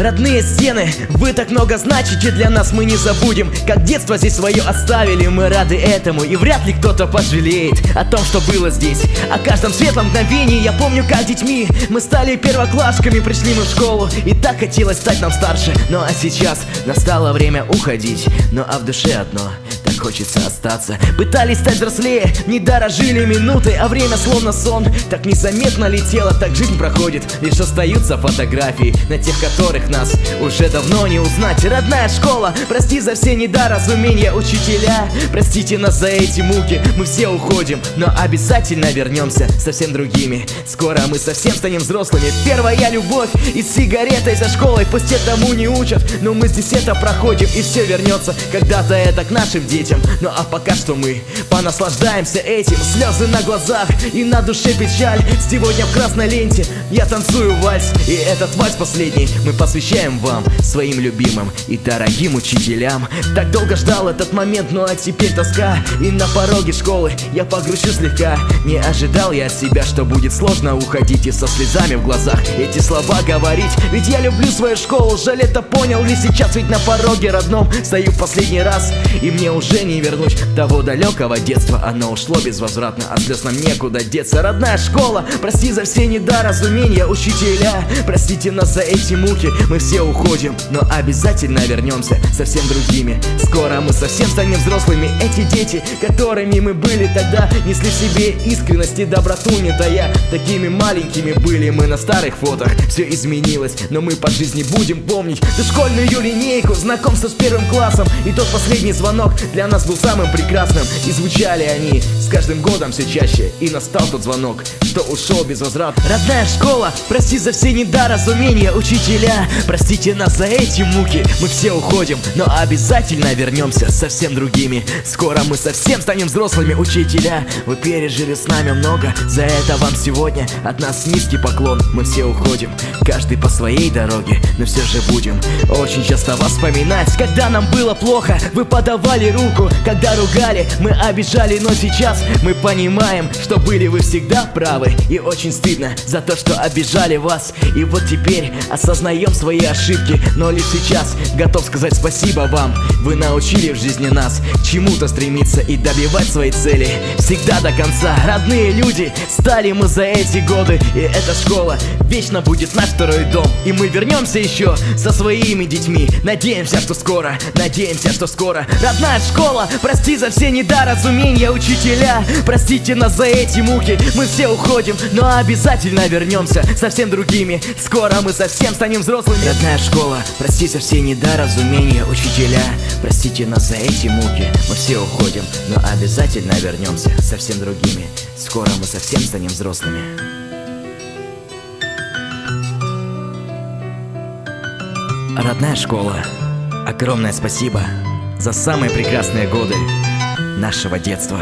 Родные стены, вы так много значите для нас Мы не забудем, как детство здесь свое оставили Мы рады этому. И вряд ли кто-то пожалеет О том, что было здесь. О каждом светлом мгновении Я помню, как детьми мы стали первоклашками Пришли мы в школу. И так хотелось стать нам старше. Ну а сейчас настало время уходить. Ну а в душе одно хочется остаться. Пытались стать взрослее, не дорожили минутой А время словно сон, так незаметно летело Так жизнь проходит, лишь остаются фотографии На тех, которых нас уже давно не узнать. Родная школа, прости за все недоразумения Учителя, простите нас за эти муки Мы все уходим, но обязательно вернемся совсем другими. Скоро мы совсем станем взрослыми. Первая любовь и сигаретой за школой Пусть этому не учат, но мы здесь это проходим И все вернется. Когда-то это к нашим детям Ну а пока что мы понаслаждаемся этим. Слезы на глазах и на душе печаль. Сегодня в красной ленте я танцую вальс. И этот вальс последний мы посвящаем вам Своим любимым и дорогим учителям. Так долго ждал этот момент, ну а теперь тоска. И на пороге школы я погрущу слегка. Не ожидал я от себя, что будет сложно уходить И со слезами в глазах эти слова говорить. Ведь я люблю свою школу, жаль это понял. Ли сейчас Ведь на пороге родном стою в последний раз. И мне уже не вернуть того далекого детства Оно ушло безвозвратно, а слез нам некуда деться. Родная школа, прости за все недоразумения Учителя, простите нас за эти муки Мы все уходим, но обязательно вернемся совсем другими. Скоро мы совсем станем взрослыми. Эти дети, которыми мы были тогда Несли в себе искренность и доброту не тая. Такими маленькими были мы на старых фотах. Все изменилось, но мы по жизни будем помнить Ту школьную линейку, знакомство с первым классом. И тот последний звонок для нас был самым прекрасным И звучали они с каждым годом все чаще. И настал тот звонок, что ушел без возврата. Родная школа, прости за все недоразумения Учителя, простите нас за эти муки Мы все уходим, но обязательно вернемся совсем другими. Скоро мы совсем станем взрослыми учителя. Вы пережили с нами много, за это вам сегодня от нас низкий поклон. Мы все уходим, каждый по своей дороге Но все же будем. Очень часто вас вспоминать Когда нам было плохо, вы подавали руку Когда ругали, мы обижали Но сейчас мы понимаем, что были вы всегда правы. И очень стыдно за то, что обижали вас. И вот теперь осознаем свои ошибки. Но лишь сейчас готов сказать спасибо вам. Вы научили в жизни нас чему-то стремиться и добивать свои цели. Всегда до конца, родные люди, стали мы за эти годы. И эта школа вечно будет наш второй дом. И мы вернемся еще со своими детьми. Надеемся, что скоро, надеемся, что скоро. Родная школа, прости за все недоразумения Учителя, простите нас за эти муки. Мы все уходим, но обязательно вернемся совсем другими. Скоро мы совсем станем взрослыми. Родная школа, прости за все недоразумения Учителя, простите нас за эти муки. Мы все уходим, но обязательно вернемся совсем другими. Скоро мы совсем станем взрослыми. Родная школа, огромное спасибо за самые прекрасные годы нашего детства.